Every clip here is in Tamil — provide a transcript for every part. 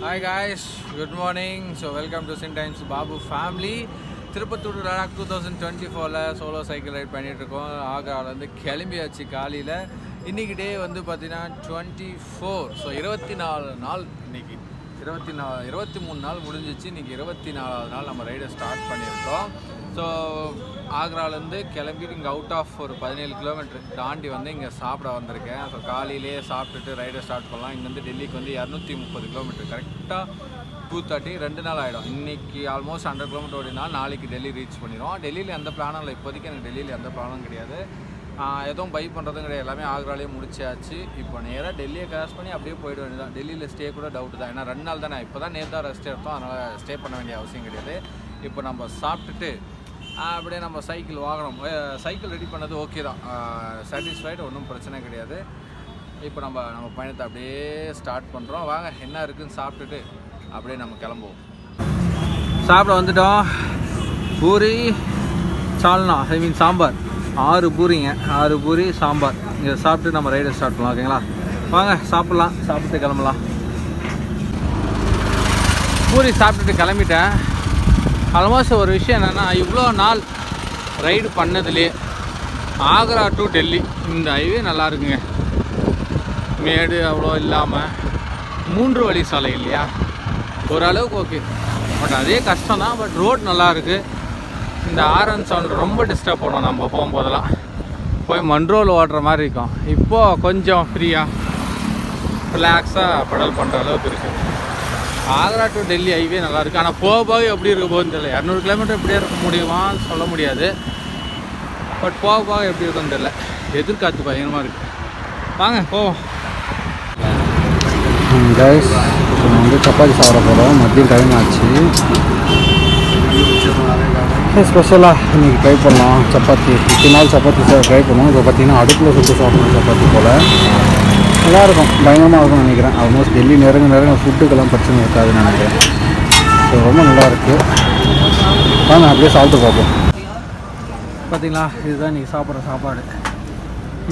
Hi guys good morning so welcome to Sin Times Babu family Tirupattur Ladakh two thousand twenty ஃபோரில் சோலோ சைக்கிள் ரைட் பண்ணிகிட்ருக்கோம் ஆக்ராவிலேருந்து கிளம்பியாச்சு காலையில். இன்றைக்கி டே வந்து பார்த்தீங்கன்னா டுவெண்ட்டி ஃபோர் ஸோ இருபத்தி நாலு நாள் இன்னைக்கு. இருபத்தி நா இருபத்தி மூணு நாள் முடிஞ்சிச்சு. இன்றைக்கி இருபத்தி நாலாவது நாள் நம்ம ரைடை ஸ்டார்ட் பண்ணியிருக்கோம். ஸோ ஆக்ராலேருந்து கிளம்பி இங்கே அவுட் ஆஃப் ஒரு பதினேழு கிலோமீட்டர் தாண்டி வந்து இங்கே சாப்பிட வந்திருக்கேன். ஸோ காலையிலேயே சாப்பிட்டுட்டு ரைடை ஸ்டார்ட் பண்ணலாம். இங்கேருந்து டெல்லிக்கு வந்து இரநூத்தி முப்பது கிலோமீட்டர் கரெக்டாக டூ தேர்ட்டி ரெண்டு நாள் ஆகிடும் இன்றைக்கி ஆல்மோஸ்ட் ஹண்ட்ரட் கிலோமீட்டர் ஓடினா நாளைக்கு டெல்லி ரீச் பண்ணிடும் டெல்லியில் எந்த பிளானும் இல்லை. இப்போதைக்கு எனக்கு டெல்லியில் எந்த பிளானும் கிடையாது. எதுவும் பை பண்ணுறதும் கிடையாது. எல்லாமே ஆக்ராலேயே முடிச்சாச்சு. இப்போ நேராக டெல்லியை கிராஸ் பண்ணி அப்படியே போயிட வேண்டியதான் டெல்லியில் ஸ்டே கூட டவுட் தான். ஏன்னா ரெண்டு நாள் தானே. இப்போ தான் நேர்தான் ரெஸ்ட் எடுத்தோம். அதனால் ஸ்டே பண்ண வேண்டிய அவசியம் கிடையாது. இப்போ நம்ம சாப்பிட்டுட்டு அப்படியே நம்ம சைக்கிள் வாங்கணும் சைக்கிள் ரெடி பண்ணது ஓகே தான். சாட்டிஸ்ஃபைடு ஒன்றும் பிரச்சனை கிடையாது. இப்போ நம்ம நம்ம பயணத்தை அப்படியே ஸ்டார்ட் பண்ணுறோம் வாங்க என்ன இருக்குன்னு சாப்பிட்டுட்டு அப்படியே நம்ம கிளம்புவோம். சாப்பிட வந்துட்டோம். பூரி சால்னா ஐ மீன் சாம்பார். ஆறு பூரிங்க. ஆறு பூரி சாம்பார். இதை சாப்பிட்டு நம்ம ரைடை ஸ்டார்ட் பண்ணலாம் ஓகேங்களா வாங்க சாப்பிட்லாம். சாப்பிட்டு கிளம்பலாம். பூரி சாப்பிட்டுட்டு கிளம்பிட்டேன். ஆல்மோஸ்ட் ஒரு விஷயம் என்னென்னா இவ்வளோ நாள் ரைடு பண்ணதுலேயே ஆக்ரா டு டெல்லி இந்த ஹைவே நல்லா இருக்குங்க. மேடு அவ்வளோ இல்லாமல் மூன்று வழி சாலை இல்லையா? ஓரளவுக்கு ஓகே பட் அதே கஷ்டம் தான் பட் ரோட் நல்லா இருக்குது இந்த ஆரன் சவுண்ட் ரொம்ப டிஸ்டர்ப் பண்ணும் நம்ம போகும்போதெல்லாம். போய் மண்ட்ரோல் ஓடுற மாதிரி இருக்கும். இப்போது கொஞ்சம் ஃப்ரீயாக ரிலாக்ஸாக படல் பண்ணுற அளவுக்கு இருக்குது ஆக்ரா டு டெல்லி ஹைவே நல்லாயிருக்கு. ஆனால் போக போக எப்படி இருக்க போகுதுன்னு தெரியல. இரநூறு கிலோமீட்டர் எப்படியே இருக்க முடியுமான்னு சொல்ல முடியாது. பட் போக போக எப்படி இருக்குன்னு தெரியல. எதிர்காத்து பயங்கரமாக இருக்குது வாங்க போவோம். கைஸ் நம்ம வந்து சப்பாத்தி சாப்பிட போகிறோம் மதியம் டைம் ஆச்சு. ஸ்பெஷலாக இன்றைக்கி ட்ரை பண்ணலாம். சப்பாத்தி. இத்தனை நாள் சப்பாத்தி ட்ரை பண்ணுவோம் இப்போ பார்த்தீங்கன்னா அடுப்பில் சுட்டு சாப்பிடணும் சப்பாத்தி போல். நல்லாயிருக்கும். பயங்கரமாக இருக்கும்னு நினைக்கிறேன். ஆல்மோஸ்ட் டெல்லி நேரங்க நெருங்க ஃபுட்டுக்கெல்லாம் பிரச்சனை இருக்காதுன்னு நினைக்கிறேன். ஸோ ரொம்ப நல்லா இருக்குது வாங்க அப்படியே சாப்பிட்டு பார்ப்போம். பார்த்தீங்களா? இதுதான் இன்றைக்கி சாப்பிட்ற சாப்பாடு.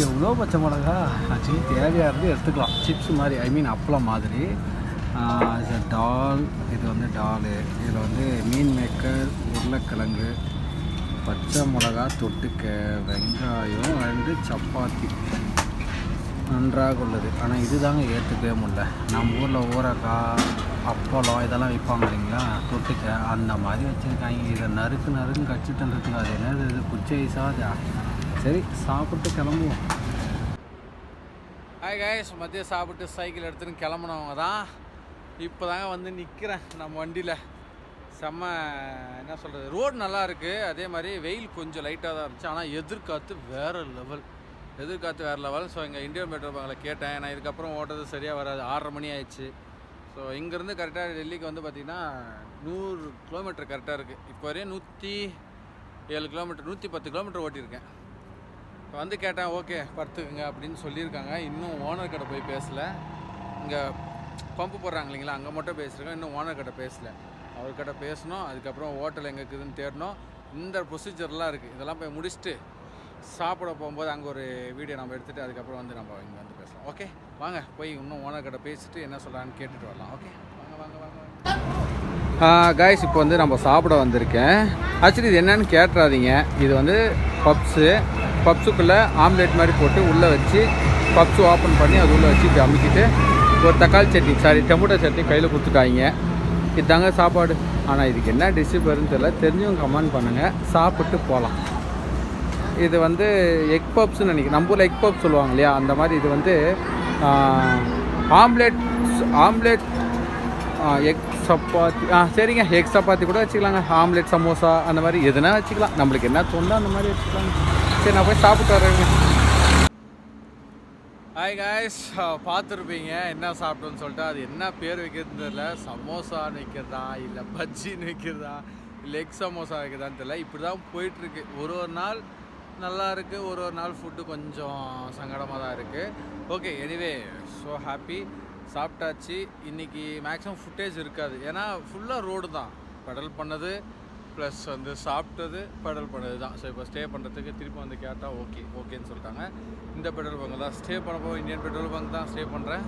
எவ்வளோ பச்சை மிளகா? ஆக்சுவலி தேவையாக இருந்து எடுத்துக்கலாம். சிப்ஸ் மாதிரி ஐ மீன் அப்பளம் மாதிரி. இது டால் இது வந்து டாலு. இதில் வந்து மீன் மேக்கர் உருளைக்கிழங்கு பச்சை மிளகா தொட்டுக்க வெங்காயம் அண்டு சப்பாத்தி. நன்றாக உள்ளது. ஆனால் இதுதாங்க ஏற்றுக்கவே முடியல. நம்ம ஊரில் ஊறக்காய் அப்பளம் இதெல்லாம் விற்பாங்க இல்லைங்களா? தொட்டுக்க அந்த மாதிரி வச்சுருக்காங்க. இதை நறுக்கு நறுக்கு கடிச்சிட்டுன்றதுக்கு அது என்னது இது? குச்சி ஐஸாதா சரி சாப்பிட்டு கிளம்புவோம். ஹாய் காய்ஸ் மதியம் சாப்பிட்டு சைக்கிள் எடுத்துன்னு கிளம்புனவங்க தான் இப்போ தாங்க வந்து நிற்கிறேன் நம்ம வண்டியில். செம்ம என்ன சொல்கிறது ரோடு நல்லா இருக்குது அதே மாதிரி வெயில் கொஞ்சம் லைட்டாக தான் இருந்துச்சு. ஆனால் எதிர்காத்து வேறு லெவல் எதிர்காத்து வேறு லெவல் ஸோ இங்கே இந்தியன் பெட்ரோல் பங்கில் கேட்டேன். நான் இதுக்கப்புறம் ஓட்டுறது சரியாக வராது. ஆறரை மணி ஆயிடுச்சு. ஸோ இங்கேருந்து கரெக்டாக டெல்லிக்கு வந்து பார்த்திங்கன்னா நூறு கிலோமீட்டர் கரெக்டாக இருக்குது இப்போ வரையும் நூற்றி ஏழு கிலோமீட்டர் நூற்றி பத்து கிலோமீட்டர் ஓட்டியிருக்கேன். இப்போ வந்து கேட்டேன் ஓகே படுத்துக்குங்க அப்படின்னு சொல்லியிருக்காங்க. இன்னும் ஓனர் கிட்ட போய் பேசலை. இங்கே பம்பு போடுறாங்க இல்லைங்களா? அங்கே மட்டும் பேசியிருக்கோம் இன்னும் ஓனர்கிட்ட பேசல. பேசலை அவர்கிட்ட பேசணும். அதுக்கப்புறம் ஹோட்டல் எங்கே இருக்குதுன்னு தேடணும். இந்த ப்ரொசீஜர்லாம் இருக்குது இதெல்லாம் போய் முடிச்சுட்டு சாப்பிட போகும்போது அங்கே ஒரு வீடியோ நம்ம எடுத்துகிட்டு அதுக்கப்புறம் வந்து நம்ம இங்கே வந்து பேசலாம். ஓகே வாங்க. போய் இன்னும் ஓனர்கிட்ட பேசிவிட்டு பேசிட்டு என்ன சொல்கிறான்னு கேட்டுட்டு வரலாம். ஓகே வாங்க வாங்க வாங்க காய்ஸ் இப்போ வந்து நம்ம சாப்பிட வந்திருக்கேன். ஆக்சுவலி இது என்னன்னு கேட்டுறாதீங்க. இது வந்து பப்ஸு பப்ஸுக்குள்ளே ஆம்லேட் மாதிரி போட்டு உள்ளே வச்சு பப்ஸு ஓப்பன் பண்ணி அது உள்ளே வச்சு இப்படி அமுக்கிட்டு ஒரு தக்காளி சட்னி சாரி டொமேட்டோ சட்னி கையில் கொடுத்துட்டாங்க. இதுதாங்க சாப்பாடு. ஆனால் இதுக்கு என்ன டிஷ்ஷு வரும்னு தெரியல. தெரிஞ்சவங்க கமெண்ட் பண்ணுங்கள் சாப்பிட்டு போகலாம் இது வந்து எக் பப்ஸ்னு நினைக்கிறேன். நம்ம ஊரில் எக் பப்ஸ் சொல்லுவாங்க இல்லையா? அந்த மாதிரி இது வந்து ஆம்லேட் ஆம்லேட் எக் சப்பாத்தி ஆ சரிங்க. எக் சப்பாத்தி கூட வச்சுக்கலாங்க. ஆம்லேட் சமோசா அந்த மாதிரி எதுனா வச்சுக்கலாம். நம்மளுக்கு என்ன தோணுதோ அந்த மாதிரி வச்சுக்கலாங்க. சரி நான் போய் சாப்பிட்டு வரேங்க. ஹாய் காய்ஸ் பார்த்துருப்பீங்க. என்ன சாப்பிட்டோன்னு சொல்லிட்டு அது என்ன பேர் வைக்கிறதுன்னு தெரியல. சமோசான்னு வைக்கிறதா இல்லை பஜ்ஜின்னு வைக்கிறதா இல்லை எக் சமோசா வைக்கிறதான்னு தெரியல. இப்படி தான் போயிட்டுருக்கு. ஒரு ஒரு நாள் நல்லா இருக்குது ஒரு ஒரு நாள் ஃபுட்டு கொஞ்சம் சங்கடமாக தான் இருக்குது ஓகே எனிவே ஸோ ஹாப்பி சாப்பிட்டாச்சு. இன்றைக்கி மேக்ஸிமம் ஃபுட்டேஜ் இருக்காது. ஏன்னா ஃபுல்லாக ரோடு தான். பெடல் பண்ணது ப்ளஸ் வந்து சாப்பிட்டது பெடல் பண்ணது தான். ஸோ இப்போ ஸ்டே பண்ணுறதுக்கு திருப்பி வந்து கேட்டால் ஓகே ஓகேன்னு சொல்லிட்டாங்க. இந்த பெட்ரோல் பங்க் தான். ஸ்டே பண்ண போக இந்தியன் பெட்ரோல் பங்க் தான் ஸ்டே பண்ணுறேன்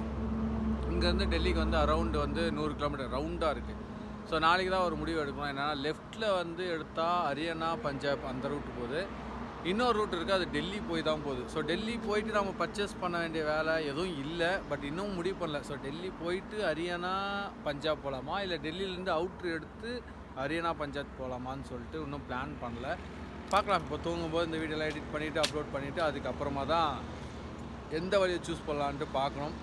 இங்கேருந்து டெல்லிக்கு வந்து அரௌண்டு வந்து நூறு கிலோமீட்டர் ரவுண்டாக இருக்குது ஸோ நாளைக்கு தான் ஒரு முடிவு எடுக்கணும். என்னென்னா லெஃப்ட்டில் வந்து எடுத்தால் ஹரியானா பஞ்சாப் அந்த ரூட்டு போகுது. இன்னொரு ரூட் இருக்குது அது டெல்லி போய் தான் போகுது. ஸோ டெல்லி போயிட்டு நம்ம பர்ச்சேஸ் பண்ண வேண்டிய வேலை எதுவும் இல்லை. பட் இன்னும் முடிவு பண்ணல. ஸோ டெல்லி போயிட்டு ஹரியானா பஞ்சாப் போகலாமா இல்லை டெல்லியிலேருந்து அவுட்ரு எடுத்து ஹரியானா பஞ்சாயத் போகலாமான்னு சொல்லிட்டு இன்னும் பிளான் பண்ணல. பார்க்கலாம். இப்போ தூங்கும்போது இந்த வீடியோலாம் எடிட் பண்ணிவிட்டு அப்லோட் பண்ணிவிட்டு அதுக்கப்புறமா தான் எந்த வழியை சூஸ் பண்ணலான்ட்டு பார்க்கணும்.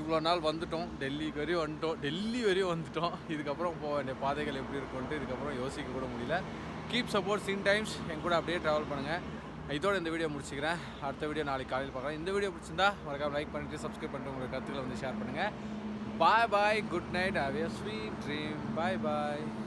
இவ்வளோ நாள் வந்துட்டோம். டெல்லிக்கு வரையும் வந்துட்டோம். டெல்லி வரையும் வந்துட்டோம். இதுக்கப்புறம் போக வேண்டிய பாதைகள் எப்படி இருக்கும்ன்ட்டு இதுக்கப்புறம் யோசிக்க கூட முடியல. கீப் சப்போர்ட் சின் டைம்ஸ் என் கூட அப்படியே ட்ராவல் பண்ணுங்கள் இதோட இந்த வீடியோ முடிச்சுக்கிறேன். அடுத்த வீடியோ நாளைக்கு காலையில் பார்க்கலாம். இந்த வீடியோ பிடிச்சிருந்தா மறக்காம லைக் பண்ணிட்டு சப்ஸ்கிரைப் பண்ணிட்டு உங்களோட கருத்துக்களை வந்து ஷேர் பண்ணுங்கள் Bye bye, good night, have a sweet dream. Bye bye.